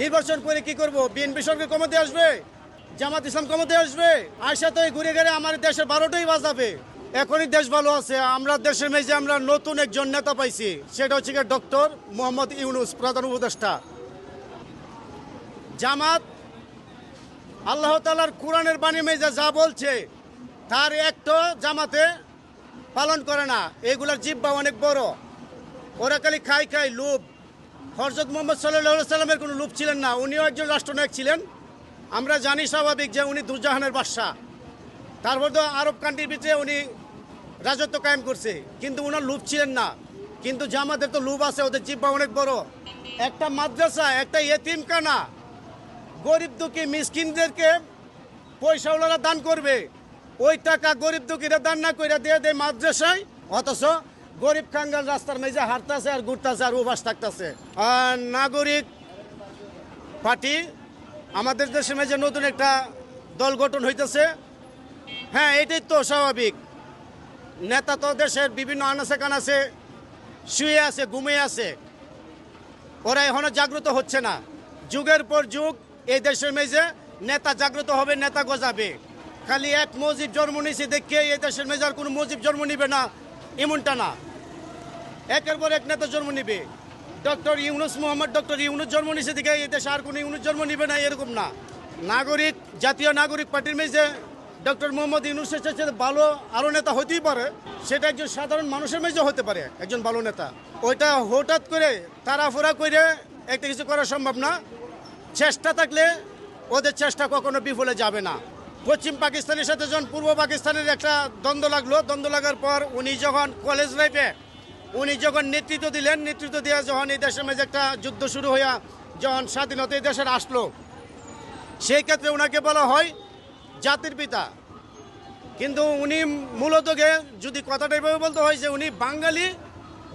নির্বাচন করে কি করব? বিএনপি সরকার কমাতে আসবে? জামাত ইসলাম কমাতে আসবে? আয়সা তো ঘুরে ঘুরে আমার দেশের বারোটাই বাজাবে। এখনই দেশ ভালো আছে। আমরা দেশের মেজে আমরা নতুন একজন নেতা পাইছি। সেটা হচ্ছে ডক্টর মোহাম্মদ ইউনুস, প্রধান উপদেষ্টা। জামাত, আল্লাহ তালার কোরআনের বাণী মেজে যা বলছে, তার একটা জামাতে পালন করে না। এগুলার জিব্বা অনেক বড়। ওরা খালি খাই খাই লোভ। হরজত মোহাম্মদ সাল্লাহ সাল্লামের কোনো লোভ ছিলেন না। উনিও একজন রাষ্ট্রনায়ক ছিলেন। আমরা জানি স্বাভাবিক যে উনি দুজাহানের বাদশাহ। তারপর তো আরব কান্ট্রির ভিতরে উনি রাজত্ব কায়েম করছে। কিন্তু ওনার লোভ ছিলেন না। কিন্তু জামাতের তো লোভ আছে, ওদের জিব্বা অনেক বড়। একটা মাদ্রাসা, একটা এতিমখানা, গরিব দুঃখী মিসকিনদেরকে পয়সাওয়ালারা দান করবে। ওই টাকা গরিব দুঃখীরা দান না করে দিয়ে দেয় মাদ্রাসায়, অথচ গরিব কাঙ্গাল রাস্তার মেজে হারতাছে আর ঘুরতাছে আর উবাস থাকতেছে। আর নাগরিক পার্টি আমাদের দেশের মেজে নতুন একটা দল গঠন হইতেছে। হ্যাঁ এটাই তো স্বাভাবিক। নেতা তো দেশের বিভিন্ন আনাচে কানাচে শুয়ে আছে, ঘুমিয়ে আছে। ওরা এখনও জাগ্রত হচ্ছে না। যুগের পর যুগ, এই দেশের মেজে নেতা জাগ্রত হবে, নেতা গজাবে। খালি এক মজিব জন্ম নিয়েছে দেখে এই দেশের মেজে আর কোনো মজিব জন্ম নিবে না, এমনটা না। একের পর এক নেতা জন্ম নিবে। ডক্টর ইউনুস মোহাম্মদ, ডক্টর ইউনুস জন্ম দেখে এই দেশে আর কোনো ইউনুস জন্ম নিবে না, এরকম না। নাগরিক, জাতীয় নাগরিক পার্টির মেজে ডক্টর মোহাম্মদ ইউনুস এসেছে ভালো আরও নেতা হতেই পারে, সেটা একজন সাধারণ মানুষের মেজে হতে পারে, একজন ভালো নেতা। ওইটা হঠাৎ করে তাড়াফোড়া করে একটা কিছু করা সম্ভব না। চেষ্টা থাকলে ওদের চেষ্টা কখনো বিফলে যাবে না। পশ্চিম পাকিস্তানের সাথে যখন পূর্ব পাকিস্তানের একটা দ্বন্দ্ব লাগল, দ্বন্দ্ব লাগার পর উনি যখন কলেজ লাইফে উনি যখন নেতৃত্ব দিলেন, নেতৃত্ব দিয়ে যখন এই দেশের মাঝে একটা যুদ্ধ শুরু হইয়া যখন স্বাধীনতা এই দেশের আসলো, সেই ক্ষেত্রে ওনাকে বলা হয় জাতির পিতা। কিন্তু উনি মূলত যদি কথাটা এভাবে বলতে হয় যে উনি বাঙালি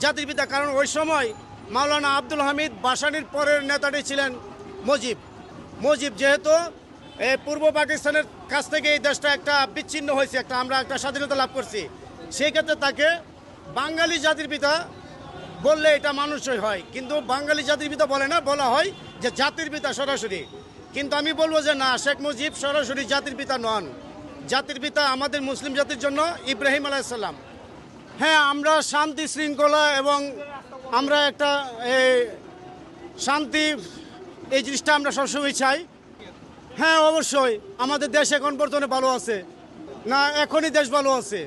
জাতির পিতা, কারণ ওই সময় মাওলানা আব্দুল হামিদ বাসানির পরের নেতাটি ছিলেন মজিব। মজিব যেহেতু পূর্ব পাকিস্তানের কাছ থেকে এই দেশটা একটা বিচ্ছিন্ন হয়েছে, একটা আমরা একটা স্বাধীনতা লাভ করছি। সেই ক্ষেত্রে তাকে বাঙালি জাতির পিতা বললে এটা মানুষই হয়, কিন্তু বাঙালি জাতির পিতা বলে না, বলা হয় যে জাতির পিতা সরাসরি। কিন্তু আমি বলব যে না, শেখ মুজিব সরাসরি জাতির পিতা নন। জাতির পিতা আমাদের মুসলিম জাতির জন্য ইব্রাহিম আলাইসাল্লাম হ্যাঁ আমরা শান্তি শৃঙ্খলা এবং আমরা একটা শান্তি, এই জিনিসটা আমরা সবসময় চাই। হ্যাঁ অবশ্যই, আমাদের দেশ এখন বর্তমানে ভালো আছে। না, এখনই দেশ ভালো আছে।